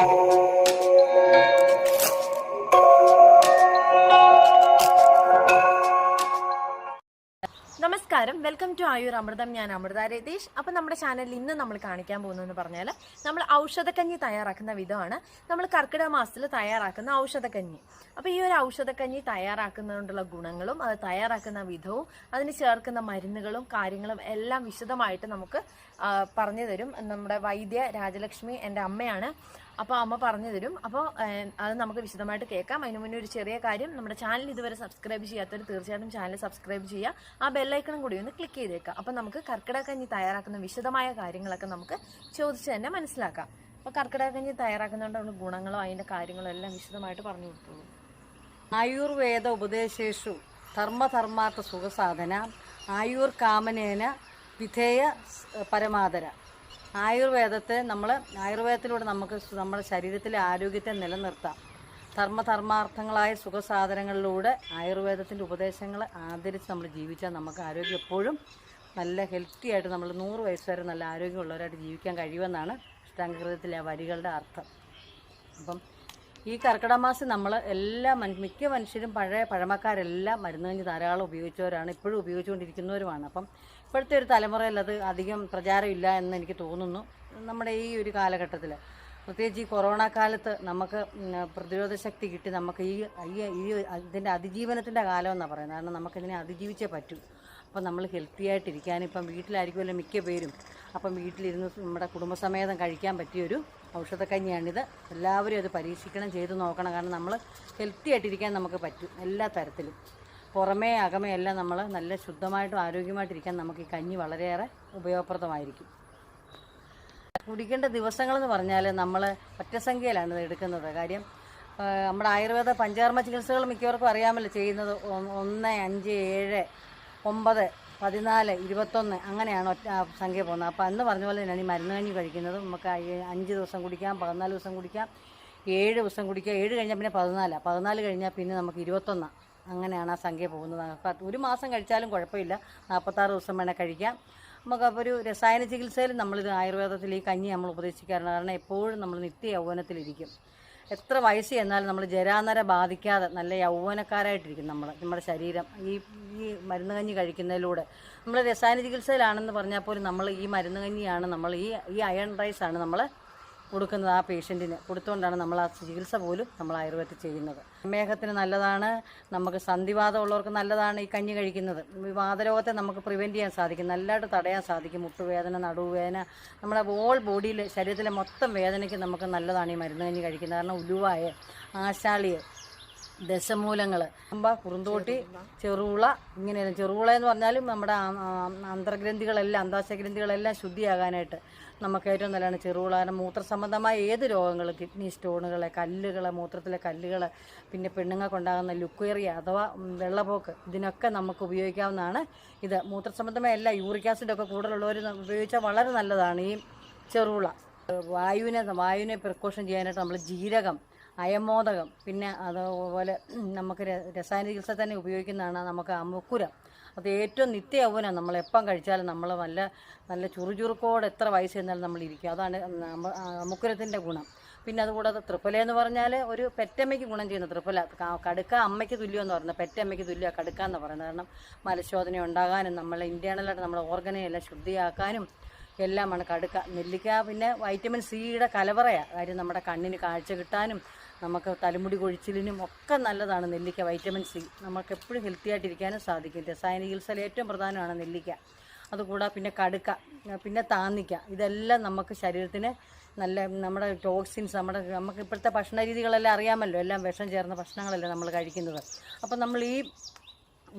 നമസ്കാരം. Welcome to Ayur Amritham. ഞാൻ അമൃത രതീഷ്. അപ്പം നമ്മുടെ ചാനലിൽ ഇന്ന് നമ്മൾ കാണിക്കാൻ പോകുന്നതെന്ന് പറഞ്ഞാൽ നമ്മൾ ഔഷധക്കഞ്ഞി തയ്യാറാക്കുന്ന വിധമാണ്. നമ്മൾ കർക്കിടക മാസത്തിൽ തയ്യാറാക്കുന്ന ഔഷധക്കഞ്ഞി. അപ്പോൾ ഈ ഒരു ഔഷധക്കഞ്ഞി തയ്യാറാക്കുന്നതുകൊണ്ടുള്ള ഗുണങ്ങളും അത് തയ്യാറാക്കുന്ന വിധവും അതിന് ചേർക്കുന്ന മരുന്നുകളും കാര്യങ്ങളും എല്ലാം വിശദമായിട്ട് നമുക്ക് പറഞ്ഞു തരും. നമ്മുടെ വൈദ്യ രാജലക്ഷ്മി എന്റെ അമ്മയാണ്. അപ്പോൾ അമ്മ പറഞ്ഞു തരും. അപ്പോൾ അത് നമുക്ക് വിശദമായിട്ട് കേൾക്കാം. അതിനു മുന്നേ ഒരു ചെറിയ കാര്യം നമ്മുടെ ചാനൽ ഇതുവരെ സബ്സ്ക്രൈബ് ചെയ്യാത്തവർ തീർച്ചയായിട്ടും ചാനൽ സബ്സ്ക്രൈബ് ചെയ്യുക. ആ ബെല്ലൈക്കണും കൂടി ഒന്ന് ക്ലിക്ക് ചെയ്തേക്കാം അപ്പോൾ നമുക്ക് കർക്കിടക കഞ്ഞി തയ്യാറാക്കുന്ന വിശദമായ കാര്യങ്ങളൊക്കെ നമുക്ക് ചോദിച്ച് തന്നെ മനസ്സിലാക്കാം. അപ്പോൾ കർക്കിടക കഞ്ഞി തയ്യാറാക്കുന്നതുകൊണ്ടുള്ള ഗുണങ്ങളോ അതിന്റെ കാര്യങ്ങളോ എല്ലാം വിശദമായിട്ട് പറഞ്ഞു കൊടുത്തോളൂ ആയുർവേദ ഉപദേശേഷു ധർമ്മധർമാർത്ഥ സുഖസാധന ആയുർ കാമനേന വിധേയ പരമാദര. ആയുർവേദത്തെ നമ്മൾ ആയുർവേദത്തിലൂടെ നമുക്ക് നമ്മുടെ ശരീരത്തിലെ ആരോഗ്യത്തെ നിലനിർത്താം. ധർമ്മധർമാർത്ഥങ്ങളായ സുഖസാധനങ്ങളിലൂടെ ആയുർവേദത്തിന്റെ ഉപദേശങ്ങൾ ആദരിച്ച് നമ്മൾ ജീവിച്ചാൽ നമുക്ക് ആരോഗ്യം എപ്പോഴും നല്ല ഹെൽത്തി ആയിട്ട് നമ്മൾ നൂറ് വയസ്സ് വരെ നല്ല ആരോഗ്യമുള്ളവരായിട്ട് ജീവിക്കാൻ കഴിയുമെന്നാണ് അഷ്ടാംഗൃതത്തിലെ ആ വരികളുടെ അർത്ഥം. അപ്പം ഈ കർക്കിടമാസം നമ്മൾ എല്ലാ മിക്ക മനുഷ്യരും പഴയ പഴമക്കാരെല്ലാം മരുന്ന് ധാരാളം ഉപയോഗിച്ചവരാണ് ഇപ്പോഴും ഉപയോഗിച്ചുകൊണ്ടിരിക്കുന്നവരുമാണ്. അപ്പം ഇപ്പോഴത്തെ ഒരു തലമുറയിൽ അത് അധികം പ്രചാരമില്ല എന്ന് എനിക്ക് തോന്നുന്നു. നമ്മുടെ ഈ ഒരു കാലഘട്ടത്തിൽ പ്രത്യേകിച്ച് ഈ കൊറോണ കാലത്ത് നമുക്ക് പ്രതിരോധ ശക്തി കിട്ടി നമുക്ക് ഈ ഈ ഇതിന്റെ അതിജീവനത്തിന്റെ കാലം എന്നാണ് പറയുന്നത്. കാരണം നമുക്കിതിനെ അതിജീവിച്ചേ പറ്റൂ. അപ്പം നമ്മൾ ഹെൽത്തി ആയിട്ടിരിക്കാൻ ഇപ്പം വീട്ടിലായിരിക്കുമല്ലോ മിക്ക പേരും. അപ്പം വീട്ടിലിരുന്ന് നമ്മുടെ കുടുംബസമേതം കഴിക്കാൻ പറ്റിയൊരു ഔഷധക്കഞ്ഞിയാണിത്. എല്ലാവരും അത് പരീക്ഷിക്കണം ചെയ്ത് നോക്കണം. കാരണം നമ്മൾ ഹെൽത്തി ആയിട്ടിരിക്കാൻ നമുക്ക് പറ്റും എല്ലാ തരത്തിലും. പുറമേ അകമേ എല്ലാം നമ്മൾ നല്ല ശുദ്ധമായിട്ടും ആരോഗ്യമായിട്ടിരിക്കാൻ നമുക്ക് ഈ കഞ്ഞി വളരെയേറെ ഉപയോഗപ്രദമായിരിക്കും. കുടിക്കേണ്ട ദിവസങ്ങളെന്ന് പറഞ്ഞാൽ നമ്മൾ ഒറ്റസംഖ്യയിലാണ് ഇത് എടുക്കുന്നത്. കാര്യം നമ്മുടെ ആയുർവേദ പഞ്ചകർമ്മ ചികിത്സകൾ മിക്കവർക്കും അറിയാമല്ലോ ചെയ്യുന്നത് ഒന്ന് അഞ്ച് ഏഴ് ഒമ്പത് പതിനാല് ഇരുപത്തൊന്ന് അങ്ങനെയാണ് ഒറ്റ സംഖ്യ പോകുന്നത്. അപ്പോൾ അന്ന് പറഞ്ഞ പോലെ തന്നെയാണ് ഈ മരുന്ന് കഞ്ഞി കഴിക്കുന്നത് നമുക്ക് അഞ്ച് ദിവസം കുടിക്കാം പതിനാല് ദിവസം കുടിക്കാം ഏഴ് ദിവസം കുടിക്കാം. ഏഴ് കഴിഞ്ഞാൽ പിന്നെ പതിനാലാണ് പതിനാല് കഴിഞ്ഞാൽ പിന്നെ നമുക്ക് ഇരുപത്തൊന്നാണ് അങ്ങനെയാണ് ആ സംഖ്യ പോകുന്നത്. അപ്പം ഒരു മാസം കഴിച്ചാലും കുഴപ്പമില്ല. നാൽപ്പത്താറ് ദിവസം വേണേൽ കഴിക്കാം. നമുക്ക് അപ്പോൾ ഒരു രസായന ചികിത്സയിൽ നമ്മളിത് ആയുർവേദത്തിൽ ഈ കഞ്ഞി നമ്മൾ ഉപദേശിക്കാറുണ്ട്. കാരണം എപ്പോഴും നമ്മൾ നിത്യ യൗവനത്തിലിരിക്കും. എത്ര വയസ്സ് ചെന്നാലും നമ്മൾ ജരാനര ബാധിക്കാതെ നല്ല യൗവനക്കാരായിട്ടിരിക്കും നമ്മൾ നമ്മുടെ ശരീരം. ഈ ഈ മരുന്ന് കഞ്ഞി കഴിക്കുന്നതിലൂടെ. നമ്മൾ രസായന ചികിത്സയിലാണെന്ന് പറഞ്ഞാൽ പോലും നമ്മൾ ഈ മരുന്ന് കഞ്ഞിയാണ് നമ്മൾ ഈ ഈ അയൺ റൈസാണ് നമ്മൾ കൊടുക്കുന്നത് ആ പേഷ്യന്റിന് കൊടുത്തുകൊണ്ടാണ് നമ്മൾ ആ ചികിത്സ പോലും നമ്മൾ ആയുർവേദത്തിൽ ചെയ്യുന്നത്. മേഘത്തിന് നല്ലതാണ് നമുക്ക് സന്ധിവാദം ഉള്ളവർക്ക് നല്ലതാണ് ഈ കഞ്ഞി കഴിക്കുന്നത്. വാതരോഗത്തെ നമുക്ക് പ്രിവെന്റ് ചെയ്യാൻ സാധിക്കും നല്ലതായിട്ട് തടയാൻ സാധിക്കും. മുട്ടുവേദന നടുവേദന നമ്മുടെ ഓൾ ബോഡിയിൽ ശരീരത്തിലെ മൊത്തം വേദനയ്ക്ക് നമുക്ക് നല്ലതാണ് ഈ മരുന്ന് കഞ്ഞി കഴിക്കുന്നത്. കാരണം ഉലുവായ ആശാളിയെ ദശമൂലങ്ങൾ അമ്പ കുറുന്തോട്ടി ചെറുള ഇങ്ങനെയാണ് ചെറുള എന്ന് പറഞ്ഞാലും നമ്മുടെ അന്തർഗ്രന്ഥികളെല്ലാം അന്തർഗ്രന്ഥികളെല്ലാം അന്താശയഗ്രന്ഥികളെല്ലാം ശുദ്ധിയാകാനായിട്ട് നമുക്ക് ഏറ്റവും നല്ലതാണ് ചെറുള മൂത്ര മൂത്രസംബന്ധമായ ഏത് രോഗങ്ങൾ കിഡ്നി സ്റ്റോണുകൾ കല്ലുകൾ മൂത്രത്തിലെ കല്ലുകൾ പിന്നെ പെണ്ണുങ്ങൾക്കുണ്ടാകുന്ന ലുക്വേറിയ അഥവാ വെള്ളപോക്ക് ഇതിനൊക്കെ നമുക്ക് ഉപയോഗിക്കാവുന്നതാണ്. ഇത് മൂത്രസംബന്ധമായ എല്ലാ യൂറിക് ആസിഡൊക്കെ കൂടുതലുള്ളവർ ഉപയോഗിച്ചാൽ വളരെ നല്ലതാണ് ഈ ചെറുകുള. വായുവിനെ വായുവിനെ പ്രിക്കോഷൻ ചെയ്യാനായിട്ട് നമ്മൾ ജീരകം അയമോദകം. പിന്നെ അതുപോലെ നമുക്ക് രസായന ചികിത്സ തന്നെ ഉപയോഗിക്കുന്നതാണ് നമുക്ക് അമുക്കുരം. അത് ഏറ്റവും നിത്യ യൗവനം നമ്മൾ എപ്പം കഴിച്ചാലും നമ്മൾ നല്ല നല്ല ചുറുചുറുക്കോടെ എത്ര വയസ്സ് ചെന്നാലും നമ്മൾ ഇരിക്കും. അതാണ് അമുക്കുരത്തിന്റെ ഗുണം. പിന്നെ അതുകൂടാതെ ത്രിപ്പല എന്ന് പറഞ്ഞാൽ ഒരു പെറ്റമ്മയ്ക്ക് ഗുണം ചെയ്യുന്ന ത്രിപ്പല കടുക്ക അമ്മയ്ക്ക് തുല്യം എന്ന് പറയുന്നത്. പെറ്റമ്മയ്ക്ക് തുല്യ കടുക്ക എന്ന് പറയുന്നത്. കാരണം മലശോധന ഉണ്ടാകാനും നമ്മൾ ഇന്റേണലായിട്ട് നമ്മുടെ ഓർഗനെ എല്ലാം ശുദ്ധിയാക്കാനും എല്ലാമാണ് കടുക്ക. നെല്ലിക്ക പിന്നെ വൈറ്റമിൻ സിയുടെ കലവറയാണ് കാര്യം നമ്മുടെ കണ്ണിന് കാഴ്ച കിട്ടാനും നമുക്ക് തലമുടി കൊഴിച്ചിലിനും ഒക്കെ നല്ലതാണ് നെല്ലിക്ക. വൈറ്റമിൻ സി നമുക്ക് എപ്പോഴും ഹെൽത്തി ആയിട്ടിരിക്കാനും സാധിക്കും. രസായന ചികിത്സയിൽ ഏറ്റവും പ്രധാനമാണ് നെല്ലിക്ക. അതുകൂടാതെ പിന്നെ കടുക്ക പിന്നെ താന്നിക്ക. ഇതെല്ലാം നമുക്ക് ശരീരത്തിന് നല്ല നമ്മുടെ ടോക്സിൻസ് നമ്മുടെ നമുക്ക് ഇപ്പോഴത്തെ ഭക്ഷണ രീതികളെല്ലാം അറിയാമല്ലോ. എല്ലാം വിഷം ചേർന്ന ഭക്ഷണങ്ങളല്ലേ നമ്മൾ കഴിക്കുന്നത്. അപ്പം നമ്മൾ ഈ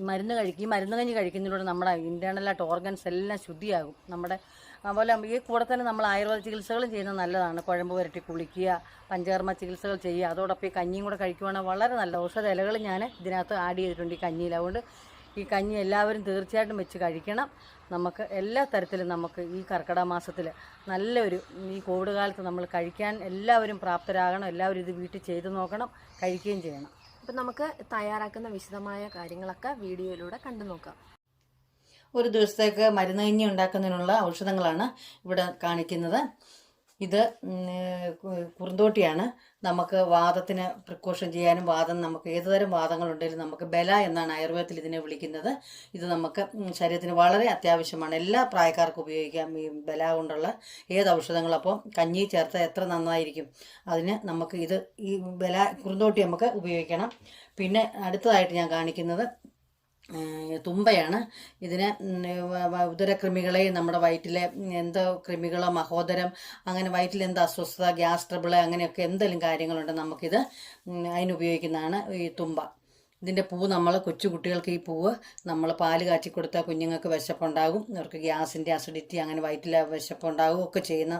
മരുന്ന് കഴിക്കും. മരുന്ന് കഞ്ഞി കഴിക്കുന്നതിലൂടെ നമ്മുടെ ഇന്റേർണലായിട്ട് ഓർഗൻസ് എല്ലാം ശുദ്ധിയാകും. നമ്മുടെ അതുപോലെ ഈ കൂടെ തന്നെ നമ്മൾ ആയുർവേദ ചികിത്സകളും ചെയ്യുന്നത് നല്ലതാണ്. കുഴമ്പ് പുരട്ടി കുളിക്കുക പഞ്ചകർമ്മ ചികിത്സകൾ ചെയ്യുക. അതോടൊപ്പം ഈ കഞ്ഞിയും കൂടെ കഴിക്കുവാണെങ്കിൽ വളരെ നല്ല ഔഷധ ഇലകൾ ഞാൻ ഇതിനകത്ത് ആഡ് ചെയ്തിട്ടുണ്ട് ഈ കഞ്ഞിയിൽ. അതുകൊണ്ട് ഈ കഞ്ഞി എല്ലാവരും തീർച്ചയായിട്ടും വെച്ച് കഴിക്കണം. നമുക്ക് എല്ലാ തരത്തിലും നമുക്ക് ഈ കർക്കിടക മാസത്തിൽ നല്ലൊരു ഈ കോവിഡ് കാലത്ത് നമ്മൾ കഴിക്കാൻ എല്ലാവരും പ്രാപ്തരാകണം. എല്ലാവരും ഇത് വീട്ടിൽ ചെയ്തു നോക്കണം കഴിക്കുകയും ചെയ്യണം. അപ്പം നമുക്ക് തയ്യാറാക്കുന്ന വിശദമായ കാര്യങ്ങളൊക്കെ വീഡിയോയിലൂടെ കണ്ടു നോക്കാം ഒരു ദിവസത്തേക്ക് മരുന്ന് കഞ്ഞി ഉണ്ടാക്കുന്നതിനുള്ള ഔഷധങ്ങളാണ് ഇവിടെ കാണിക്കുന്നത്. ഇത് കുറുന്തോട്ടിയാണ്. നമുക്ക് വാദത്തിന് പ്രിക്കോഷൻ ചെയ്യാനും വാദം നമുക്ക് ഏതുതരം വാദങ്ങളുണ്ടെങ്കിലും നമുക്ക് ബല എന്നാണ് ആയുർവേദത്തിൽ ഇതിനെ വിളിക്കുന്നത്. ഇത് നമുക്ക് ശരീരത്തിന് വളരെ അത്യാവശ്യമാണ്. എല്ലാ പ്രായക്കാർക്കും ഉപയോഗിക്കാം ഈ ബല കൊണ്ടുള്ള ഏത് ഔഷധങ്ങളും. അപ്പോൾ കഞ്ഞി ചേർത്ത് എത്ര നന്നായിരിക്കും? അതിന് നമുക്ക് ഇത് ഈ ബല കുറുന്തോട്ടി നമുക്ക് ഉപയോഗിക്കണം. പിന്നെ അടുത്തതായിട്ട് ഞാൻ കാണിക്കുന്നത് തുമ്പയാണ്. ഇതിന് ഉദരക്രിമികളെ നമ്മുടെ വയറ്റിലെ എന്തോ കൃമികളോ മഹോദരം അങ്ങനെ വയറ്റിലെ എന്തോ അസ്വസ്ഥത ഗ്യാസ് ട്രബിൾ അങ്ങനെയൊക്കെ എന്തെങ്കിലും കാര്യങ്ങളുണ്ട് നമുക്കിത് അതിനുപയോഗിക്കുന്നതാണ് ഈ തുമ്പ. ഇതിന്റെ പൂ നമ്മൾ കൊച്ചു കുട്ടികൾക്ക് ഈ പൂവ് നമ്മൾ പാൽ കാച്ചി കൊടുത്താൽ കുഞ്ഞുങ്ങൾക്ക് വിശപ്പുണ്ടാകും. അവർക്ക് ഗ്യാസിന്റെ അസിഡിറ്റി അങ്ങനെ വയറ്റിലെ വിശപ്പുണ്ടാകും ഒക്കെ ചെയ്യുന്ന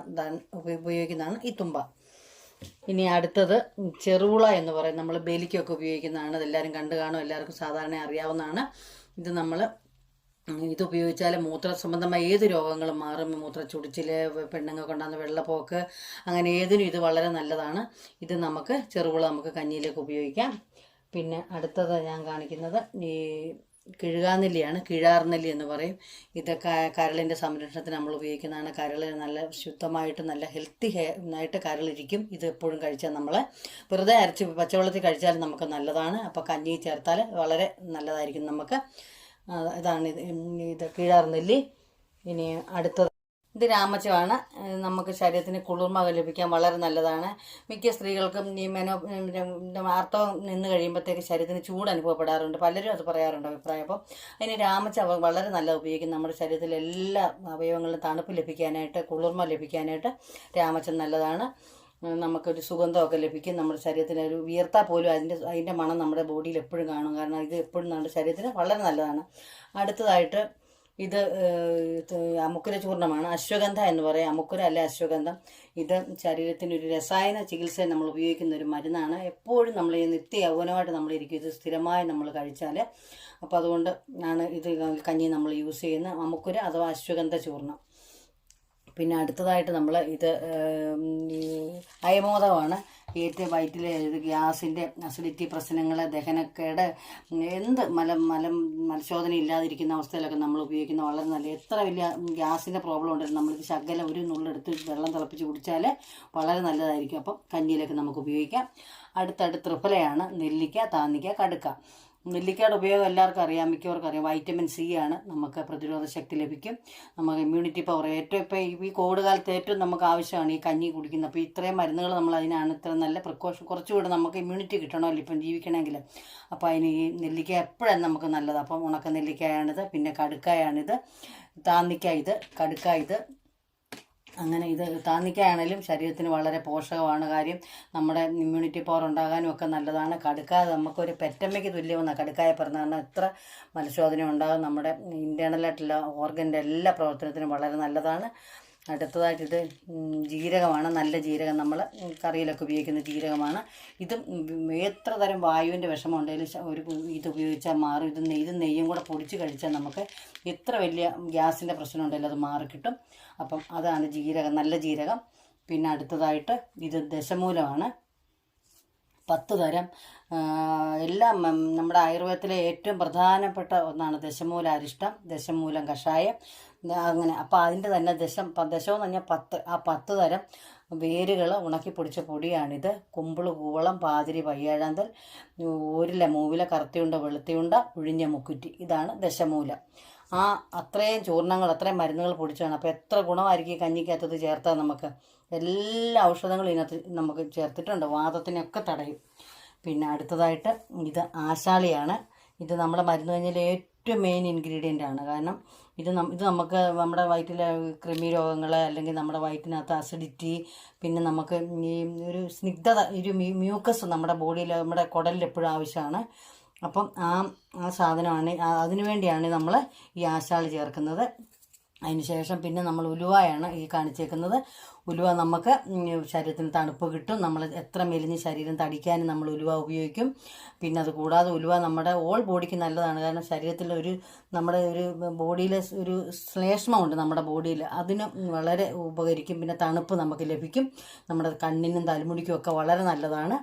ഉപയോഗിക്കുന്നതാണ് ഈ തുമ്പ. ഇനി അടുത്തത് ചെറുവിള എന്ന് പറയും. നമ്മൾ ബലിക്കൊക്കെ ഉപയോഗിക്കുന്നതാണ്. ഇതെല്ലാവരും കണ്ടു കാണും. എല്ലാവർക്കും സാധാരണ അറിയാവുന്നതാണ്. ഇത് നമ്മൾ ഇത് ഉപയോഗിച്ചാൽ മൂത്ര സംബന്ധമായ ഏത് രോഗങ്ങളും മാറും. മൂത്ര ചുടിച്ചിൽ പെണ്ണുങ്ങൾക്ക് ഉണ്ടാകുന്ന വെള്ളപ്പോക്ക് അങ്ങനെ ഏതിനും ഇത് വളരെ നല്ലതാണ്. ഇത് നമുക്ക് ചെറുവിള നമുക്ക് കഞ്ഞിയിലേക്ക് ഉപയോഗിക്കാം. പിന്നെ അടുത്തത് ഞാൻ കാണിക്കുന്നത് ഈ കിഴുകാനെല്ലിയാണ് കിഴാർനെല്ലി എന്ന് പറയും. ഇത് ക- കരളിന്റെ സംരക്ഷണത്തിന് നമ്മൾ ഉപയോഗിക്കുന്നതാണ്. കരൾ നല്ല ശുദ്ധമായിട്ട് നല്ല ഹെൽത്തി ഹെ ആയിട്ട് കരളിരിക്കും. ഇത് എപ്പോഴും കഴിച്ചാൽ നമ്മൾ വെറുതെ അരച്ച് പച്ചവെള്ളത്തിൽ കഴിച്ചാൽ നമുക്ക് നല്ലതാണ്. അപ്പോൾ കഞ്ഞി ചേർത്താൽ വളരെ നല്ലതായിരിക്കും നമുക്ക്. ഇതാണ് ഇത് ഇത് കിഴാർനെല്ലി. ഇനി അടുത്തത് ഇത് രാമച്ചമാണ് നമുക്ക് ശരീരത്തിന് കുളിർമ ലഭിക്കാൻ വളരെ നല്ലതാണ്. മിക്ക സ്ത്രീകൾക്കും ഈ മെനോ ആർത്തവം നിന്ന് കഴിയുമ്പോഴത്തേക്ക് ശരീരത്തിന് ചൂട് അനുഭവപ്പെടാറുണ്ട്. പലരും അത് പറയാറുണ്ട് അഭിപ്രായം. അപ്പം അതിന് രാമച്ച വളരെ നല്ല ഉപയോഗിക്കും നമ്മുടെ ശരീരത്തിലെ എല്ലാ അവയവങ്ങളിലും തണുപ്പ് ലഭിക്കാനായിട്ട് കുളിർമ ലഭിക്കാനായിട്ട് രാമച്ച നല്ലതാണ്. നമുക്കൊരു സുഗന്ധമൊക്കെ ലഭിക്കും. നമ്മുടെ ശരീരത്തിന് ഒരു വിയർത്താൽ പോലും അതിന്റെ അതിന്റെ മണം നമ്മുടെ ബോഡിയിൽ എപ്പോഴും കാണും. കാരണം ഇത് എപ്പോഴും നമ്മുടെ ശരീരത്തിന് വളരെ നല്ലതാണ്. അടുത്തതായിട്ട് ഇത് അമുക്കുര ചൂർണമാണ് അശ്വഗന്ധ എന്ന് പറയും. അമുക്കുര അല്ലെ അശ്വഗന്ധം? ഇത് ശരീരത്തിന് ഒരു രസായന ചികിത്സ നമ്മൾ ഉപയോഗിക്കുന്ന ഒരു മരുന്നാണ്. എപ്പോഴും നമ്മൾ ഈ നിത്യ യൗവനമായിട്ട് നമ്മൾ ഇരിക്കും. ഇത് സ്ഥിരമായി നമ്മൾ കഴിച്ചാൽ അപ്പോൾ അതുകൊണ്ട് ആണ് ഇത് കഞ്ഞി നമ്മൾ യൂസ് ചെയ്യുന്ന അമുക്കുര അഥവാ അശ്വഗന്ധ ചൂർണം പിന്നെ അടുത്തതായിട്ട് നമ്മൾ ഇത് അയമോദമാണ് ഏറ്റവും വയറ്റിലെ ഗ്യാസിന്റെ അസിഡിറ്റി പ്രശ്നങ്ങൾ ദഹനക്കേട് എന്ത് മലം മലം മലശോധന ഇല്ലാതിരിക്കുന്ന അവസ്ഥയിലൊക്കെ നമ്മൾ ഉപയോഗിക്കുന്ന വളരെ നല്ല എത്ര വലിയ ഗ്യാസിന്റെ പ്രോബ്ലം ഉണ്ടെങ്കിലും നമ്മളിത് ശകലം ഒരു നുള്ളെടുത്ത് വെള്ളം തിളപ്പിച്ച് കുടിച്ചാൽ വളരെ നല്ലതായിരിക്കും. അപ്പം കഞ്ഞിയിലൊക്കെ നമുക്ക് ഉപയോഗിക്കാം. അടുത്തടുത്ത് ത്രിഫലയാണ് നെല്ലിക്ക താന്നിക്ക കടുക്ക. നെല്ലിക്കയുടെ ഉപയോഗം എല്ലാവർക്കും അറിയാം മിക്കവർക്കും അറിയാം. വൈറ്റമിൻ സി ആണ് നമുക്ക് പ്രതിരോധ ശക്തി ലഭിക്കും. നമുക്ക് ഇമ്മ്യൂണിറ്റി പവർ ഏറ്റവും ഇപ്പോൾ ഈ കോവിഡ് കാലത്ത് ഏറ്റവും നമുക്ക് ആവശ്യമാണ് ഈ കഞ്ഞി കുടിക്കുന്നത് അപ്പോൾ ഇത്രയും മരുന്നുകൾ നമ്മൾ അതിനാണ് ഇത്ര നല്ല പ്രിക്കോഷൻ കുറച്ചുകൂടെ നമുക്ക് ഇമ്മ്യൂണിറ്റി കിട്ടണമല്ലോ ഇപ്പം ജീവിക്കണമെങ്കിൽ. അപ്പോൾ അതിന് ഈ നെല്ലിക്ക എപ്പോഴും നമുക്ക് നല്ലത്? അപ്പം ഉണക്ക നെല്ലിക്കായാണിത് പിന്നെ കടുക്കായാണിത് താന്നിക്കായത് ഇത് കടുക്ക ഇത് അങ്ങനെ ഇത് താന്നിക്കായാണെങ്കിലും ശരീരത്തിന് വളരെ പോഷകമാണ് കാര്യം. നമ്മുടെ ഇമ്മ്യൂണിറ്റി പവർ ഉണ്ടാകാനും ഒക്കെ നല്ലതാണ്. കടുക്ക നമുക്കൊരു പെറ്റമ്മയ്ക്ക് തുല്യമെന്നാണ് കടുക്കായ പറഞ്ഞ കാരണം എത്ര മലശോധന ഉണ്ടാകും? നമ്മുടെ ഇന്റേണലായിട്ടുള്ള ഓർഗന്റെ എല്ലാ പ്രവർത്തനത്തിനും വളരെ നല്ലതാണ്. അടുത്തതായിട്ട് ജീരകമാണ്. നല്ല ജീരകം. നമ്മൾ കറിയിലൊക്കെ ഉപയോഗിക്കുന്ന ജീരകമാണ്. ഇത് എത്ര തരം വായുവിന്റെ വിഷമം ഉണ്ടെങ്കിലും ഒരു ഇത് ഉപയോഗിച്ചാൽ മാറും. ഇത് ഇത് നെയ്യും കൂടെ പൊടിച്ച് കഴിച്ചാൽ നമുക്ക് എത്ര വലിയ ഗ്യാസിന്റെ പ്രശ്നം ഉണ്ടെങ്കിലും അത് മാറിക്കിട്ടും അപ്പം അതാണ് ജീരകം നല്ല ജീരകം. പിന്നെ അടുത്തതായിട്ട് ഇത് ദശമൂലമാണ്. പത്ത് തരം എല്ലാം നമ്മുടെ ആയുർവേദത്തിലെ ഏറ്റവും പ്രധാനപ്പെട്ട ഒന്നാണ് ദശമൂല അരിഷ്ടം ദശമൂലം കഷായം. അങ്ങനെ. അപ്പോൾ അതിന്റെ തന്നെ ദശം ദശമെന്ന് ദശം എന്ന് പറഞ്ഞാൽ പത്ത് ആ പത്ത് തരം വേരുകൾ ഉണക്കി പൊടിച്ച പൊടിയാണിത്. കുമ്പിൾ കൂവളം പാതിരി പയ്യാഴാന്തൽ ഊരില മൂവില കറുത്തിയുണ്ട വെളുത്തിയുണ്ട ഉഴിഞ്ഞ മുക്കുറ്റി. ഇതാണ് ദശമൂല. ആ അത്രയും ചൂർണങ്ങൾ അത്രയും മരുന്നുകൾ പൊടിച്ചാണ് അപ്പോൾ എത്ര ഗുണമായിരിക്കും കഞ്ഞിക്കകത്തത് ചേർത്താൽ നമുക്ക്? എല്ലാ ഔഷധങ്ങളും ഇതിനകത്ത് നമുക്ക് ചേർത്തിട്ടുണ്ട്. വാദത്തിനൊക്കെ തടയും. പിന്നെ അടുത്തതായിട്ട് ഇത് ആശാളിയാണ്. ഇത് നമ്മുടെ മരുന്ന് കഴിഞ്ഞാൽ ഏറ്റവും മെയിൻ ഇൻഗ്രീഡിയന്റ് ആണ്. കാരണം ഇത് ഇത് നമുക്ക് നമ്മുടെ വയറ്റിലെ കൃമി രോഗങ്ങൾ അല്ലെങ്കിൽ നമ്മുടെ വയറ്റിനകത്ത് അസിഡിറ്റി പിന്നെ നമുക്ക് ഈ ഒരു സ്നിഗ്ധത ഒരു മ്യൂക്കസ് നമ്മുടെ ബോഡിയിൽ നമ്മുടെ കുടലിൽ എപ്പോഴും ആവശ്യമാണ്. അപ്പം ആ ആ സാധനമാണ് അതിനു വേണ്ടിയാണ് നമ്മൾ ഈ ആശാൾ ചേർക്കുന്നത്. ശേഷം പിന്നെ നമ്മൾ ഉലുവയാണ് ഈ കാണിച്ചേക്കുന്നത്. ഉലുവ നമുക്ക് ശരീരത്തിന് തണുപ്പ് കിട്ടും. നമ്മൾ എത്ര മെലിഞ്ഞ് ശരീരം തടിക്കാനും നമ്മൾ ഉലുവ ഉപയോഗിക്കും. പിന്നെ അത് കൂടാതെ ഉലുവ നമ്മുടെ ഓൾ ബോഡിക്ക് നല്ലതാണ്. കാരണം ശരീരത്തിൽ ഒരു നമ്മുടെ ഒരു ബോഡിയിലെ ഒരു ശ്ലേഷ്മമുണ്ട് നമ്മുടെ ബോഡിയിൽ അതിന് വളരെ ഉപകരിക്കും. പിന്നെ തണുപ്പ് നമുക്ക് ലഭിക്കും. നമ്മുടെ കണ്ണിനും തലമുടിക്കും ഒക്കെ വളരെ നല്ലതാണ്.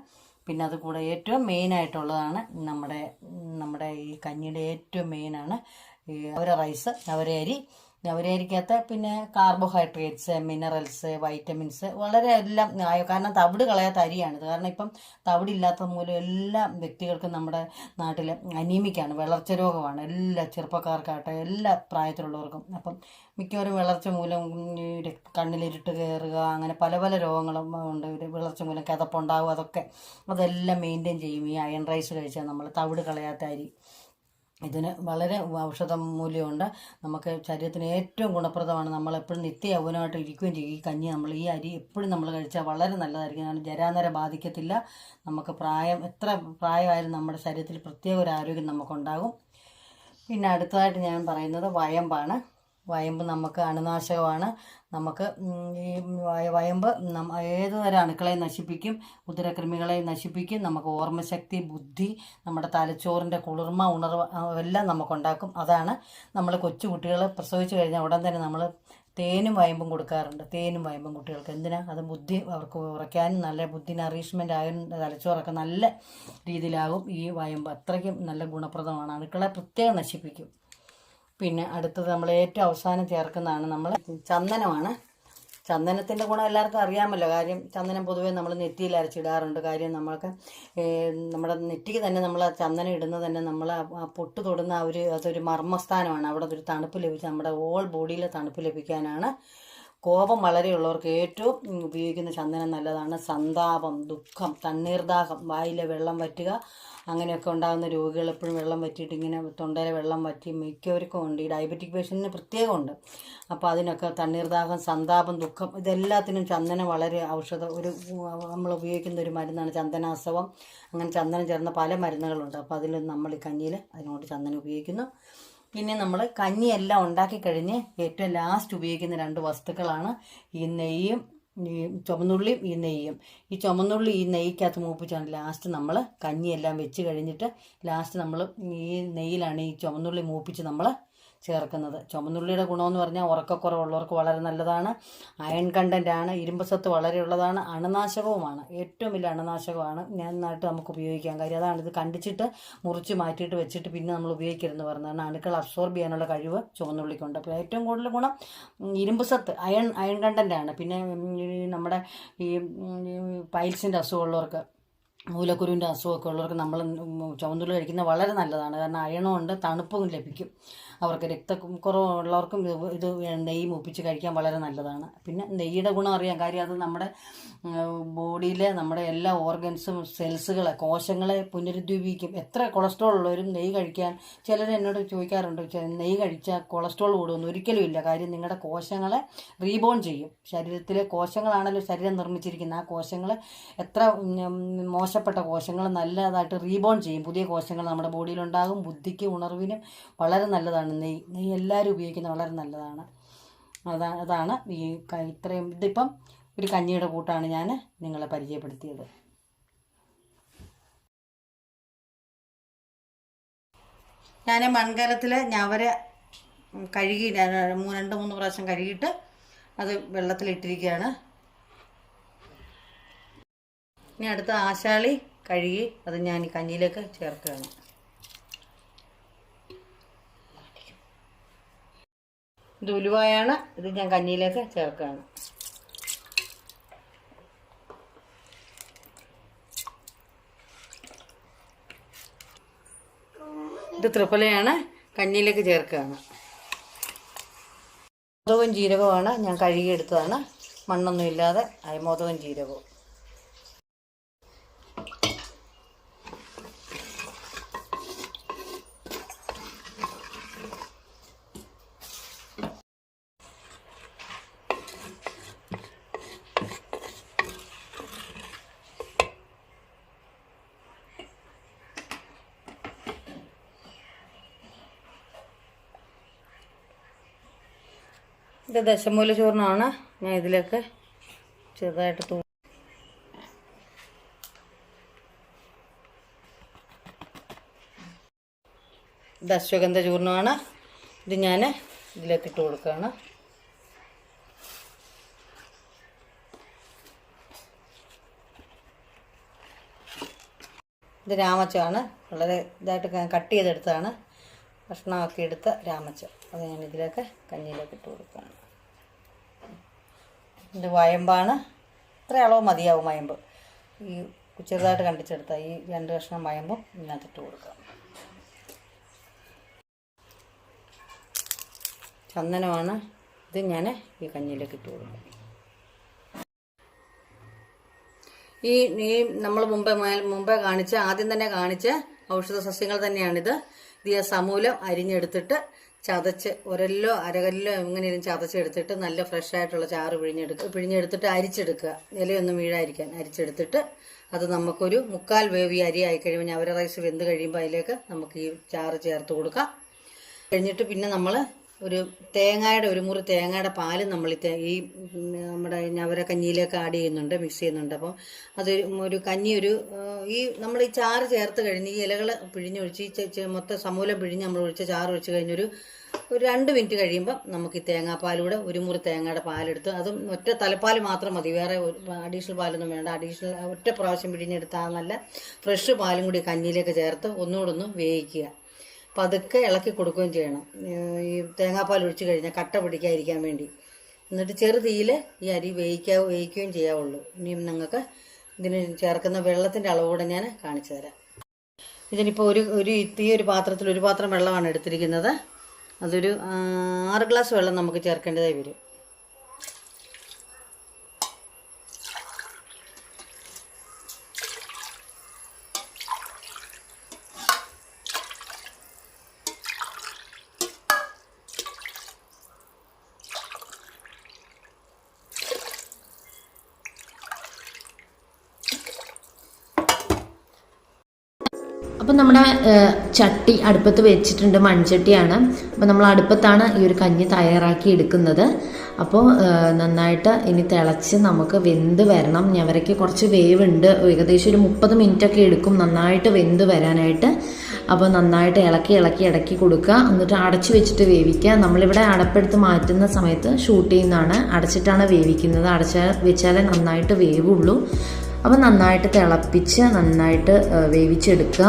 പിന്നെ അത് കൂടെ ഏറ്റവും മെയിനായിട്ടുള്ളതാണ് നമ്മുടെ നമ്മുടെ ഈ കഞ്ഞിയുടെ ഏറ്റവും മെയിനാണ് അവരെ റൈസ് അവരെ അരി ഞവരരിക്കകത്ത് പിന്നെ കാർബോഹൈഡ്രേറ്റ്സ് മിനറൽസ് വൈറ്റമിൻസ് വളരെ എല്ലാം കാരണം തവിട് കളയാത്ത അരിയാണിത് കാരണം ഇപ്പം തവിടില്ലാത്ത മൂലം എല്ലാ വ്യക്തികൾക്കും നമ്മുടെ നാട്ടിൽ അനീമിക്കാണ് വളർച്ച രോഗമാണ്. എല്ലാ ചെറുപ്പക്കാർക്കാട്ടെ എല്ലാ പ്രായത്തിലുള്ളവർക്കും. അപ്പം മിക്കവരും വളർച്ച മൂലം കണ്ണിലിരുട്ട് കയറുക അങ്ങനെ പല പല രോഗങ്ങളും ഉണ്ട്. വളർച്ച മൂലം കിതപ്പുണ്ടാവുക അതൊക്കെ. അതെല്ലാം മെയിന്റെയിൻ ചെയ്യും. ഈ അയൺ റൈസ് കഴിച്ചാൽ നമ്മൾ തവിട് കളയാത്ത അരി. ഇതിന് വളരെ ഔഷധ മൂല്യമുണ്ട് നമുക്ക് ശരീരത്തിന് ഏറ്റവും ഗുണപ്രദമാണ് നമ്മളെപ്പോഴും നിത്യ യൗവനമായിട്ട് ഇരിക്കുകയും ചെയ്യും. ഈ കഞ്ഞി നമ്മൾ ഈ അരി എപ്പോഴും നമ്മൾ കഴിച്ചാൽ വളരെ നല്ലതായിരിക്കും. കാരണം ജരാനര ബാധിക്കത്തില്ല. നമുക്ക് പ്രായം എത്ര പ്രായമായാലും നമ്മുടെ ശരീരത്തിൽ പ്രത്യേക ഒരു ആരോഗ്യം നമുക്കുണ്ടാകും. പിന്നെ അടുത്തതായിട്ട് ഞാൻ പറയുന്നത് വയമ്പാണ്. വയമ്പ് നമുക്ക് അണുനാശകമാണ്. നമുക്ക് ഈ വയമ്പ് ഏത് തരം അണുക്കളെ നശിപ്പിക്കും ഉദരകൃമികളെ നശിപ്പിക്കും നമുക്ക് ഓർമ്മശക്തി ബുദ്ധി നമ്മുടെ തലച്ചോറിന്റെ കുളിർമ ഉണർവ് എല്ലാം നമുക്കുണ്ടാക്കും. അതാണ് നമ്മൾ കൊച്ചു കുട്ടികൾ പ്രസവിച്ചു കഴിഞ്ഞാൽ ഉടൻ തന്നെ നമ്മൾ തേനും വയമ്പും കൊടുക്കാറുണ്ട്. തേനും വയമ്പും കുട്ടികൾക്ക്. എന്തിനാ? അത് ബുദ്ധി അവർക്ക് ഉറയ്ക്കാനും നല്ല ബുദ്ധി നറീഷ്മെന്റ് ആയാലും തലച്ചോറൊക്കെ നല്ല രീതിയിലാകും ഈ വയമ്പ്. അത്രയ്ക്കും നല്ല ഗുണപ്രദമാണ്. അണുക്കളെ പ്രത്യേകം നശിപ്പിക്കും. പിന്നെ അടുത്തത് നമ്മൾ ഏറ്റവും അവസാനം ചേർക്കുന്നതാണ് നമ്മൾ ചന്ദനമാണ്. ചന്ദനത്തിന്റെ ഗുണം എല്ലാവർക്കും അറിയാമല്ലോ. കാര്യം ചന്ദനം പൊതുവേ നമ്മൾ നെറ്റിയിൽ അരച്ചിടാറുണ്ട്. കാര്യം നമ്മൾക്ക് നമ്മുടെ നെറ്റിക്ക് തന്നെ നമ്മൾ ആ ചന്ദനം ഇടുന്നത് തന്നെ നമ്മൾ ആ പൊട്ട് തൊടുന്ന ആ ഒരു അതൊരു മർമ്മസ്ഥാനമാണ്. അവിടെ ഒരു തണുപ്പ് ലഭിച്ച് നമ്മുടെ ഓൾ ബോഡിയിൽ തണുപ്പ് ലഭിക്കാനാണ് കോപം വളരെയുള്ളവർക്ക് ഏറ്റവും ഉപയോഗിക്കുന്ന ചന്ദനം നല്ലതാണ്. സന്താപം ദുഃഖം തണ്ണീർദാഹം വായിലെ വെള്ളം വറ്റുക. അങ്ങനെയൊക്കെ ഉണ്ടാകുന്ന രോഗികൾ എപ്പോഴും വെള്ളം വറ്റിയിട്ട് ഇങ്ങനെ തൊണ്ടയിലെ വെള്ളം വറ്റി മിക്കവർക്കും ഉണ്ട്. ഈ ഡയബറ്റിക് പേഷ്യന്റിന് പ്രത്യേകമുണ്ട്. അപ്പോൾ അതിനൊക്കെ തണ്ണീർദാഹം സന്താപം ദുഃഖം ഇതെല്ലാത്തിനും ചന്ദനം വളരെ ഔഷധ ഒരു നമ്മൾ ഉപയോഗിക്കുന്ന ഒരു മരുന്നാണ് ചന്ദനാസവം. അങ്ങനെ ചന്ദനം ചേർന്ന പല മരുന്നുകളുണ്ട്. അപ്പോൾ അതിൽ നമ്മൾ ഈ കഞ്ഞിയിൽ അതിനോട് ചന്ദനം ഉപയോഗിക്കുന്നു. പിന്നെ നമ്മൾ കഞ്ഞിയെല്ലാം ഉണ്ടാക്കി കഴിഞ്ഞ് ഏറ്റവും ലാസ്റ്റ് ഉപയോഗിക്കുന്ന രണ്ട് വസ്തുക്കളാണ് ഈ നെയ്യും ഈ ചുമന്നുള്ളിയും ഈ നെയ്യും. ഈ ചുമന്നുള്ളി ഈ നെയ്ക്കകത്ത് മൂപ്പിച്ചാണ് ലാസ്റ്റ് നമ്മൾ കഞ്ഞിയെല്ലാം വെച്ച് കഴിഞ്ഞിട്ട് ലാസ്റ്റ് നമ്മൾ ഈ നെയ്യിലാണ് ഈ ചുമന്നുള്ളി മൂപ്പിച്ച് നമ്മൾ ചേർക്കുന്നത്. ചുമന്നുള്ളിയുടെ ഗുണമെന്ന് പറഞ്ഞാൽ ഉറക്കക്കുറവുള്ളവർക്ക് വളരെ നല്ലതാണ്. അയൺ കണ്ടന്റ് ആണ് ഇരുമ്പ് സത്ത് വളരെ ഉള്ളതാണ് അണുനാശകവുമാണ്. ഏറ്റവും വലിയ അണുനാശകമാണ്. നന്നായിട്ട് നമുക്ക് ഉപയോഗിക്കാൻ കാര്യം അതാണ്. ഇത് കണ്ടിച്ചിട്ട് മുറിച്ച് മാറ്റിയിട്ട് വെച്ചിട്ട് പിന്നെ നമ്മൾ ഉപയോഗിക്കരുതെന്ന് പറഞ്ഞതാണ്. അണുക്കൾ അബ്സോർബ് ചെയ്യാനുള്ള കഴിവ് ചുവന്നുള്ളിക്കുണ്ട് അപ്പോൾ ഏറ്റവും കൂടുതൽ ഗുണം ഇരുമ്പസത്ത് ഇരുമ്പ് സത്ത് അയൺ അയൺ കണ്ടന്റ് ആണ്. പിന്നെ നമ്മുടെ ഈ പൈൽസിന്റെ അസുഖമുള്ളവർക്ക് മൂലക്കുരുവിന്റെ അസുഖമൊക്കെ ഉള്ളവർക്ക് നമ്മൾ ചുവന്നുള്ളി കഴിക്കുന്നത് വളരെ നല്ലതാണ്. കാരണം അയണമുണ്ട് തണുപ്പും ലഭിക്കും. അവർക്ക് രക്തക്കുറവുള്ളവർക്കും ഇത് നെയ്യ് മുപ്പിച്ച് കഴിക്കാൻ വളരെ നല്ലതാണ്. പിന്നെ നെയ്യുടെ ഗുണം അറിയാം. കാര്യം അത് നമ്മുടെ ബോഡിയിലെ നമ്മുടെ എല്ലാ ഓർഗൻസും സെൽസുകളെ കോശങ്ങളെ പുനരുദ്ധീപിക്കും എത്ര കൊളസ്ട്രോൾ ഉള്ളവരും നെയ്യ് കഴിക്കാൻ ചിലർ എന്നോട് ചോദിക്കാറുണ്ട് "ചെ- നെയ്യ് കഴിച്ചാൽ കൊളസ്ട്രോൾ കൂടുമെന്ന് ഒരിക്കലും ഇല്ല. കാര്യം നിങ്ങളുടെ കോശങ്ങളെ റീബോൺ ചെയ്യും. ശരീരത്തിലെ കോശങ്ങളാണല്ലോ ശരീരം നിർമ്മിച്ചിരിക്കുന്നത്. ആ കോശങ്ങൾ എത്ര മോശപ്പെട്ട കോശങ്ങൾ നല്ലതായിട്ട് റീബോൺ ചെയ്യും. പുതിയ കോശങ്ങൾ നമ്മുടെ ബോഡിയിലുണ്ടാകും. ബുദ്ധിക്ക് ഉണർവിനും വളരെ നല്ലതാണ്. നെയ്യ് നെയ്യ് എല്ലാവരും ഉപയോഗിക്കുന്നത് വളരെ നല്ലതാണ്. അതാ അതാണ് ഈ ഇത്രയും ഇതിപ്പം ഒരു കഞ്ഞിയുടെ കൂട്ടാണ് ഞാൻ നിങ്ങളെ പരിചയപ്പെടുത്തിയത്. ഞാൻ മൺകലത്തിൽ ഞവര കഴുകി രണ്ട് മൂന്ന് പ്രാവശ്യം കഴുകിയിട്ട് അത് വെള്ളത്തിലിട്ടിരിക്കുകയാണ്. ഇനി അടുത്ത ആശാളി കഴുകി അത് ഞാൻ കഞ്ഞിയിലേക്ക് ചേർക്കുകയാണ്. ഇത് ഉലുവായാണ്. ഇത് ഞാൻ കഞ്ഞിയിലേക്ക് ചേർക്കുകയാണ്. ഇത് ത്രിപ്പലയാണ് കഞ്ഞിയിലേക്ക് ചേർക്കുകയാണ്. മോദകവും ജീരകവുമാണ് ഞാൻ കഴുകിയെടുത്തതാണ്. മണ്ണൊന്നും ഇല്ലാതെ അയമോദകവും ജീരകവും. ഇത് ദശമൂല ചൂർണമാണ് ഞാൻ ഇതിലേക്ക് ചെറുതായിട്ട് തൂ ദശഗന്ധ ചൂർണമാണ് ഇത് ഞാൻ ഇതിലേക്ക് ഇട്ട് കൊടുക്കുകയാണ്. ഇത് രാമച്ചാണ്. വളരെ ഇതായിട്ട് കട്ട് ചെയ്തെടുത്തതാണ്. കഷ്ണമാക്കി എടുത്ത രാമച്ച. അത് ഞാൻ ഇതിലേക്ക് കഞ്ഞിയിലേക്ക് ഇട്ട് കൊടുക്കുകയാണ് ഇത് വയമ്പാണ്. ഇത്ര അളവ് മതിയാവും വയമ്പ്. ഈ ചെറുതായിട്ട് കണ്ടിച്ചെടുത്ത ഈ രണ്ട് കഷ്ണം വയമ്പും ഇതിനകത്തിട്ട് കൊടുക്കാം. ചന്ദനമാണ്. ഇത് ഞാൻ ഈ കഞ്ഞിയിലേക്ക് ഇട്ട് കൊടുക്കും. ഈ ഈ നമ്മൾ മുമ്പേ മുമ്പേ കാണിച്ച ആദ്യം തന്നെ കാണിച്ച ഔഷധ സസ്യങ്ങൾ തന്നെയാണിത്. ഇത് സമൂലം അരിഞ്ഞെടുത്തിട്ട് ചതച്ച് ഒരല്ലോ അരകല്ലോ എങ്ങനെയും ചതച്ചെടുത്തിട്ട് നല്ല ഫ്രഷ് ആയിട്ടുള്ള ചാറ് പിഴിഞ്ഞെടുക്കുക പിഴിഞ്ഞെടുത്തിട്ട് അരിച്ചെടുക്കുക. ഇലയൊന്നും വീഴായിരിക്കാൻ അരിച്ചെടുത്തിട്ട് അത് നമുക്കൊരു മുക്കാൽ വേവി അരി ആയി കഴിയുമ്പോൾ അവരെ റൈസ് വെന്ത് കഴിയുമ്പോൾ അതിലേക്ക് നമുക്ക് ഈ ചാറ് ചേർത്ത് കൊടുക്കാം. കഴിഞ്ഞിട്ട് പിന്നെ നമ്മൾ ഒരു തേങ്ങയുടെ ഒരു മുറി തേങ്ങയുടെ പാൽ നമ്മൾ ഈ നമ്മുടെ ഞവര കഞ്ഞിയിലേക്ക് ആഡ് ചെയ്യുന്നുണ്ട് മിക്സ് ചെയ്യുന്നുണ്ട്. അപ്പം അതൊരു ഒരു കഞ്ഞി ഒരു ഈ നമ്മൾ ഈ ചാറ് ചേർത്ത് കഴിഞ്ഞ് ഈ ഇലകൾ പിഴിഞ്ഞൊഴിച്ച് മൊത്തം സമൂലം പിഴിഞ്ഞ് നമ്മൾ ഒഴിച്ച് ചാറ് ഒഴിച്ച് കഴിഞ്ഞൊരു ഒരു രണ്ട് മിനിറ്റ് കഴിയുമ്പോൾ നമുക്ക് ഈ തേങ്ങാപ്പാലൂടെ ഒരു മുറി തേങ്ങയുടെ പാലെടുത്ത് അതും ഒറ്റ തലപ്പാൽ മാത്രം മതി. വേറെ അഡീഷണൽ പാലൊന്നും വേണ്ട. അഡീഷണൽ ഒറ്റ പ്രാവശ്യം പിഴിഞ്ഞെടുത്താൽ നല്ല ഫ്രഷ് പാലും കൂടി കഞ്ഞിയിലേക്ക് ചേർത്ത് ഒന്നുകൂടെ ഒന്ന് വേവിക്കുക. പതുക്കെ ഇളക്കി കൊടുക്കുകയും ചെയ്യണം. ഈ തേങ്ങാപ്പാൽ ഒഴിച്ച് കഴിഞ്ഞാൽ കട്ട പിടിക്കാതിരിക്കാൻ വേണ്ടി. എന്നിട്ട് ചെറു തീയിൽ ഈ അരി വേവിക്കാ വേവിക്കുകയും ചെയ്യാവുള്ളൂ. ഇനിയും നിങ്ങൾക്ക് ഇതിന് ചേർക്കുന്ന വെള്ളത്തിന്റെ അളവ് കൂടെ ഞാൻ കാണിച്ചു തരാം. ഇതിനിപ്പോൾ ഒരു ഒരു ഈ ഒരു പാത്രത്തിൽ ഒരു പാത്രം വെള്ളമാണ് എടുത്തിരിക്കുന്നത്. അതൊരു ആറ് ഗ്ലാസ് വെള്ളം നമുക്ക് ചേർക്കേണ്ടതായി വരും. അപ്പം നമ്മുടെ ചട്ടി അടുപ്പത്ത് വെച്ചിട്ടുണ്ട് മൺചട്ടിയാണ്. അപ്പോൾ നമ്മൾ അടുപ്പത്താണ് ഈ ഒരു കഞ്ഞി തയ്യാറാക്കി എടുക്കുന്നത്. അപ്പോൾ നന്നായിട്ട് ഇനി തിളച്ച് നമുക്ക് വെന്ത് വരണം. ഞവരയ്ക്ക് കുറച്ച് വേവ് ഉണ്ട് ഏകദേശം ഒരു മുപ്പത് ഒക്കെ എടുക്കും നന്നായിട്ട് വെന്ത് വരാനായിട്ട്. അപ്പോൾ നന്നായിട്ട് ഇളക്കി ഇളക്കി ഇടക്കി കൊടുക്കുക. എന്നിട്ട് അടച്ചു വെച്ചിട്ട് വേവിക്കുക. നമ്മളിവിടെ അടപ്പെടുത്ത് മാറ്റുന്ന സമയത്ത് ഷൂട്ട് ചെയ്യുന്നതാണ്. അടച്ചിട്ടാണ് വേവിക്കുന്നത്. അടച്ച വെച്ചാലേ നന്നായിട്ട് വേവുള്ളൂ. അപ്പോൾ നന്നായിട്ട് തിളപ്പിച്ച് നന്നായിട്ട് വേവിച്ചെടുക്കുക.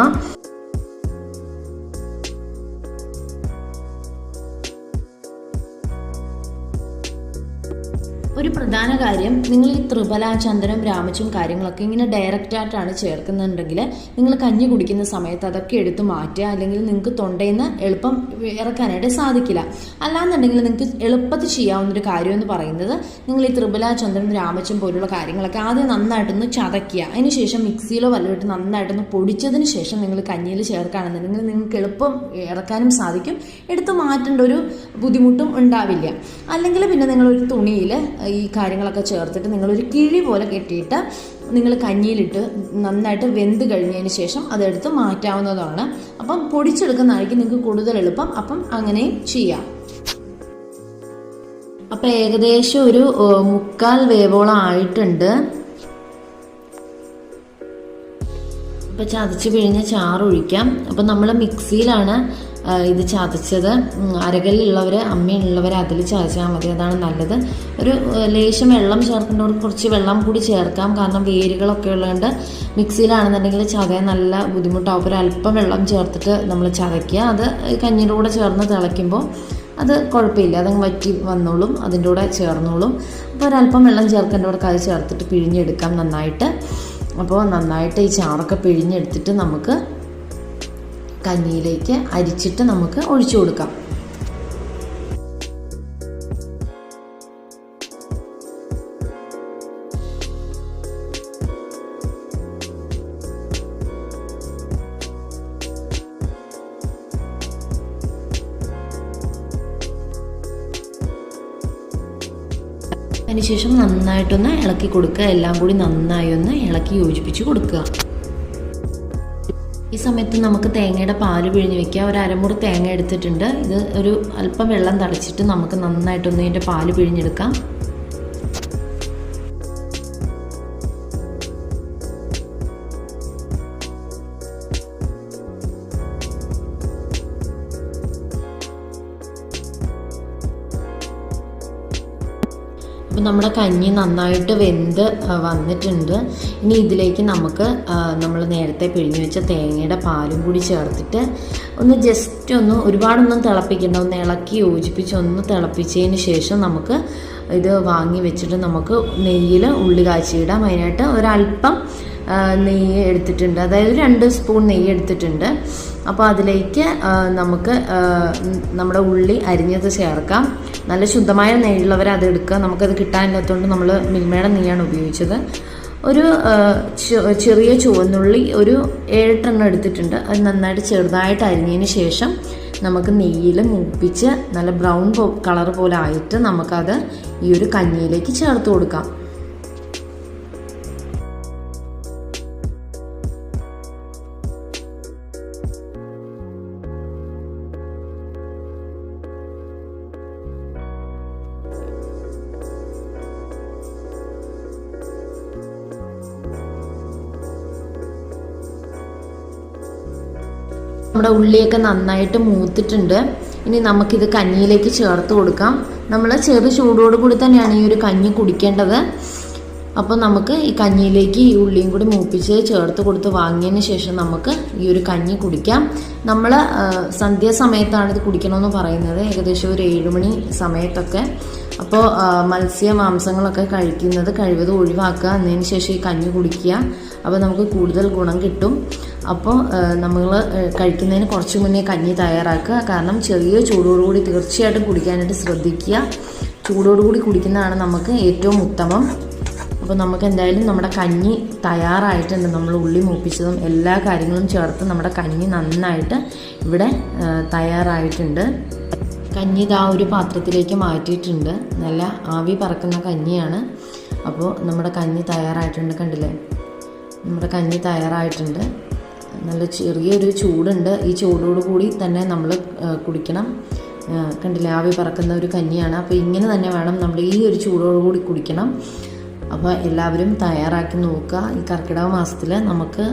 കാര്യം നിങ്ങൾ ഈ ത്രിപല ചന്ദനം രാമച്ചും കാര്യങ്ങളൊക്കെ ഇങ്ങനെ ഡയറക്റ്റ് ആയിട്ടാണ് ചേർക്കുന്നുണ്ടെങ്കിൽ നിങ്ങൾ കഞ്ഞി കുടിക്കുന്ന സമയത്ത് അതൊക്കെ എടുത്ത് മാറ്റുക അല്ലെങ്കിൽ നിങ്ങൾക്ക് തൊണ്ടയിൽ നിന്ന് എളുപ്പം ഇറക്കാനായിട്ട് സാധിക്കില്ല. അല്ലാന്നുണ്ടെങ്കിൽ നിങ്ങൾക്ക് എളുപ്പത്തിൽ ചെയ്യാവുന്ന ഒരു കാര്യം എന്ന് പറയുന്നത് നിങ്ങൾ ഈ ത്രിപല ചന്ദനം രാമച്ചും പോലുള്ള കാര്യങ്ങളൊക്കെ ആദ്യം നന്നായിട്ടൊന്ന് ചതയ്ക്കുക. അതിനുശേഷം മിക്സിയിലോ വല്ലതും നന്നായിട്ടൊന്ന് പൊടിച്ചതിന് ശേഷം നിങ്ങൾ കഞ്ഞിയിൽ ചേർക്കുകയാണെന്നുണ്ടെങ്കിൽ നിങ്ങൾക്ക് എളുപ്പം ഇറക്കാനും സാധിക്കും. എടുത്ത് മാറ്റേണ്ട ഒരു ബുദ്ധിമുട്ടും ഉണ്ടാവില്ല. അല്ലെങ്കിൽ പിന്നെ നിങ്ങൾ ഒരു തുണിയിൽ ഈ കാര്യങ്ങളൊക്കെ ചേർത്തിട്ട് നിങ്ങളൊരു കിഴി പോലെ കെട്ടിയിട്ട് നിങ്ങൾ കഞ്ഞിയിലിട്ട് നന്നായിട്ട് വെന്ത് കഴിഞ്ഞതിന് ശേഷം അതെടുത്ത് മാറ്റാവുന്നതാണ്. അപ്പം പൊടിച്ചെടുക്കുന്നതായിരിക്കും നിങ്ങൾക്ക് കൂടുതൽ എളുപ്പം. അപ്പം അങ്ങനെയും ചെയ്യാം. അപ്പം ഏകദേശം ഒരു മുക്കാൽ വേവോളം ആയിട്ടുണ്ട്. അപ്പം ചതച്ച് പിഴിഞ്ഞ ചാറ് ഒഴിക്കാം അപ്പോൾ നമ്മൾ മിക്സിയിലാണ് ഇത് ചതച്ചത് അരകല്ലുള്ളവർ അമ്മയുള്ളവർ അതിൽ ചതച്ചാൽ മതി. അതാണ് നല്ലത്. ഒരു ലേശം വെള്ളം ചേർക്കേണ്ടവർക്ക് കുറച്ച് വെള്ളം കൂടി ചേർക്കാം. കാരണം വേരുകളൊക്കെ ഉള്ളതുകൊണ്ട് മിക്സിയിലാണെന്നുണ്ടെങ്കിൽ ചതയാൻ നല്ല ബുദ്ധിമുട്ടാവും. ഒരു അല്പം വെള്ളം ചേർത്തിട്ട് നമ്മൾ ചതയ്ക്കുക. അത് കഞ്ഞിയുടെ കൂടെ ചേർന്ന് തിളയ്ക്കുമ്പോൾ അത് കുഴപ്പമില്ല. അതങ്ങ് വറ്റി വന്നോളും. അതിന്റെ കൂടെ ചേർന്നോളും. അപ്പോൾ ഒരല്പം വെള്ളം ചേർക്കേണ്ടവർക്ക് അത് ചേർത്തിട്ട് പിഴിഞ്ഞെടുക്കാം നന്നായിട്ട്. അപ്പോൾ നന്നായിട്ട് ഈ ചാറൊക്കെ പിഴിഞ്ഞെടുത്തിട്ട് നമുക്ക് കഞ്ഞിയിലേക്ക് അരിച്ചിട്ട് നമുക്ക് ഒഴിച്ചു കൊടുക്കാം. അതിനുശേഷം നന്നായിട്ടൊന്ന് ഇളക്കി കൊടുക്കുക. എല്ലാം കൂടി നന്നായി ഒന്ന് ഇളക്കി യോജിപ്പിച്ച് കൊടുക്കുക. ഈ സമയത്ത് നമുക്ക് തേങ്ങയുടെ പാൽ പിഴിഞ്ഞ് വെക്കുക ഒരു അരമുറി തേങ്ങ എടുത്തിട്ടുണ്ട്. ഇത് ഒരു അല്പം വെള്ളം തളിച്ചിട്ട് നമുക്ക് നന്നായിട്ടൊന്ന് ഇതിന്റെ പാൽ പിഴിഞ്ഞെടുക്കാം. അപ്പോൾ നമ്മുടെ കഞ്ഞി നന്നായിട്ട് വെന്ത് വന്നിട്ടുണ്ട്. ഇനി ഇതിലേക്ക് നമുക്ക് നമ്മൾ നേരത്തെ പിഴിഞ്ഞു വെച്ച തേങ്ങയുടെ പാലും കൂടി ചേർത്തിട്ട് ഒന്ന് ജസ്റ്റ് ഒന്ന് ഒരുപാടൊന്നും തിളപ്പിക്കേണ്ട ഒന്ന് ഇളക്കി യോജിപ്പിച്ച് ഒന്ന് തിളപ്പിച്ചതിന് ശേഷം നമുക്ക് ഇത് വാങ്ങി വെച്ചിട്ട് നമുക്ക് നെയ്യിൽ ഉള്ളി കാച്ചിയിടാം അതിനായിട്ട് ഒരല്പം നെയ്യ് എടുത്തിട്ടുണ്ട്. അതായത് രണ്ട് സ്പൂൺ നെയ്യ് എടുത്തിട്ടുണ്ട്. അപ്പോൾ അതിലേക്ക് നമുക്ക് നമ്മുടെ ഉള്ളി അരിഞ്ഞത് ചേർക്കാം. നല്ല ശുദ്ധമായ നെയ്യുള്ളവർ അത് എടുക്കുക. നമുക്കത് കിട്ടാനില്ലാത്തതുകൊണ്ട് നമ്മൾ മിൽമയുടെ നെയ്യാണ് ഉപയോഗിച്ചത്. ഒരു ചെറിയ ചുവന്നുള്ളി ഒരു ഏഴെട്ടെണ്ണം എടുത്തിട്ടുണ്ട്. അത് നന്നായിട്ട് ചെറുതായിട്ട് അരിഞ്ഞതിന് ശേഷം നമുക്ക് നെയ്യിൽ മൂപ്പിച്ച് നല്ല ബ്രൗൺ കളർ പോലെ ആയിട്ട് നമുക്കത് ഈ ഒരു കഞ്ഞിയിലേക്ക് ചേർത്ത് കൊടുക്കാം. നമ്മുടെ ഉള്ളിയൊക്കെ നന്നായിട്ട് മൂത്തിട്ടുണ്ട്. ഇനി നമുക്കിത് കഞ്ഞിയിലേക്ക് ചേർത്ത് കൊടുക്കാം. നമ്മൾ ചെറു ചൂടോട് കൂടി തന്നെയാണ് ഈ ഒരു കഞ്ഞി കുടിക്കേണ്ടത്. അപ്പോൾ നമുക്ക് ഈ കഞ്ഞിയിലേക്ക് ഈ ഉള്ളിയും കൂടി മൂപ്പിച്ച് ചേർത്ത് കൊടുത്ത് വാങ്ങിയതിന് ശേഷം നമുക്ക് ഈ ഒരു കഞ്ഞി കുടിക്കാം. നമ്മൾ സന്ധ്യാസമയത്താണ് ഇത് കുടിക്കണമെന്ന് പറയുന്നത്. ഏകദേശം ഒരു ഏഴുമണി സമയത്തൊക്കെ. അപ്പോൾ മത്സ്യ മാംസങ്ങളൊക്കെ കഴിക്കുന്നത് കഴിവതും ഒഴിവാക്കുക. എന്നതിന് ശേഷം ഈ കഞ്ഞി കുടിക്കുക. അപ്പോൾ നമുക്ക് കൂടുതൽ ഗുണം കിട്ടും. അപ്പോൾ നമ്മൾ കഴിക്കുന്നതിന് കുറച്ച് മുന്നേ കഞ്ഞി തയ്യാറാക്കുക. കാരണം ചെറിയ ചൂടോടുകൂടി തീർച്ചയായിട്ടും കുടിക്കാനായിട്ട് ശ്രദ്ധിക്കുക. ചൂടോടുകൂടി കുടിക്കുന്നതാണ് നമുക്ക് ഏറ്റവും ഉത്തമം. അപ്പോൾ നമുക്ക് എന്തായാലും നമ്മുടെ കഞ്ഞി തയ്യാറായിട്ടുണ്ട്. നമ്മൾ ഉള്ളി മൂപ്പിച്ചതും എല്ലാ കാര്യങ്ങളും ചേർത്ത് നമ്മുടെ കഞ്ഞി നന്നായിട്ട് ഇവിടെ തയ്യാറായിട്ടുണ്ട്. കഞ്ഞി ഇതാ ഒരു പാത്രത്തിലേക്ക് മാറ്റിയിട്ടുണ്ട്. നല്ല ആവി പറക്കുന്ന കഞ്ഞിയാണ്. അപ്പോൾ നമ്മുടെ കഞ്ഞി തയ്യാറായിട്ടുണ്ട് കണ്ടില്ലേ? നമ്മുടെ കഞ്ഞി തയ്യാറായിട്ടുണ്ട്. നല്ല ചെറിയൊരു ചൂടുണ്ട്. ഈ ചൂടോട് കൂടി തന്നെ നമ്മൾ കുടിക്കണം. കണ്ടില്ലേ ആവി പറക്കുന്ന ഒരു കഞ്ഞിയാണ്. അപ്പോൾ ഇങ്ങനെ തന്നെ വേണം നമ്മൾ ഈ ഒരു ചൂടോട് കൂടി കുടിക്കണം. അപ്പോൾ എല്ലാവരും തയ്യാറാക്കി നോക്കുക. ഈ കർക്കിടക മാസത്തിൽ നമുക്ക്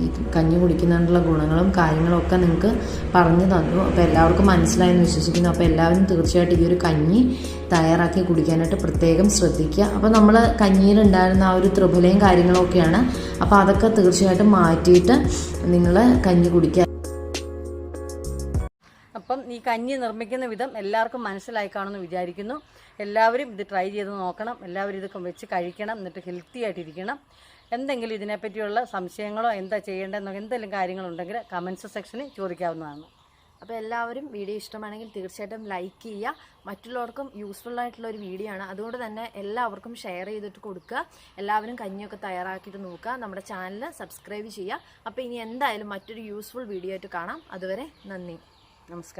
ഈ കഞ്ഞി കുടിക്കുന്നതിനുള്ള ഗുണങ്ങളും കാര്യങ്ങളൊക്കെ നിങ്ങൾക്ക് പറഞ്ഞു തന്നു. അപ്പോൾ എല്ലാവർക്കും മനസ്സിലായെന്ന് വിശ്വസിക്കുന്നു. അപ്പോൾ എല്ലാവരും തീർച്ചയായിട്ടും ഈ ഒരു കഞ്ഞി തയ്യാറാക്കി കുടിക്കാനായിട്ട് പ്രത്യേകം ശ്രദ്ധിക്കുക. അപ്പോൾ നമ്മൾ കഞ്ഞിയിൽ കഞ്ഞിയിലുണ്ടായിരുന്ന ആ ഒരു ത്രിഫലയും കാര്യങ്ങളൊക്കെയാണ്. അപ്പോൾ അതൊക്കെ തീർച്ചയായിട്ടും മാറ്റിയിട്ട് നിങ്ങൾ കഞ്ഞി കുടിക്കുക അപ്പം ഈ കഞ്ഞി നിർമ്മിക്കുന്ന വിധം എല്ലാവർക്കും മനസ്സിലായി കാണുമെന്ന് വിചാരിക്കുന്നു. എല്ലാവരും ഇത് ട്രൈ ചെയ്ത് നോക്കണം. എല്ലാവരും ഇതൊക്കെ വെച്ച് കഴിക്കണം. എന്നിട്ട് ഹെൽത്തി ആയിട്ടിരിക്കണം. എന്തെങ്കിലും ഇതിനെപ്പറ്റിയുള്ള സംശയങ്ങളോ എന്താ ചെയ്യേണ്ടതെന്നോ എന്തെങ്കിലും കാര്യങ്ങളുണ്ടെങ്കിൽ കമൻസ് സെക്ഷനിൽ ചോദിക്കാവുന്നതാണ്. അപ്പോൾ എല്ലാവരും വീഡിയോ ഇഷ്ടമാണെങ്കിൽ തീർച്ചയായിട്ടും ലൈക്ക് ചെയ്യുക. മറ്റുള്ളവർക്കും യൂസ്ഫുൾ ആയിട്ടുള്ള ഒരു വീഡിയോ ആണ്. അതുകൊണ്ട് തന്നെ എല്ലാവർക്കും ഷെയർ ചെയ്തിട്ട് കൊടുക്കുക. എല്ലാവരും കഞ്ഞിയൊക്കെ തയ്യാറാക്കിയിട്ട് നോക്കുക. നമ്മുടെ ചാനൽ സബ്സ്ക്രൈബ് ചെയ്യുക. അപ്പോൾ ഇനി എന്തായാലും മറ്റൊരു യൂസ്ഫുൾ വീഡിയോ ആയിട്ട് കാണാം. അതുവരെ നന്ദി. നമസ്കാരം.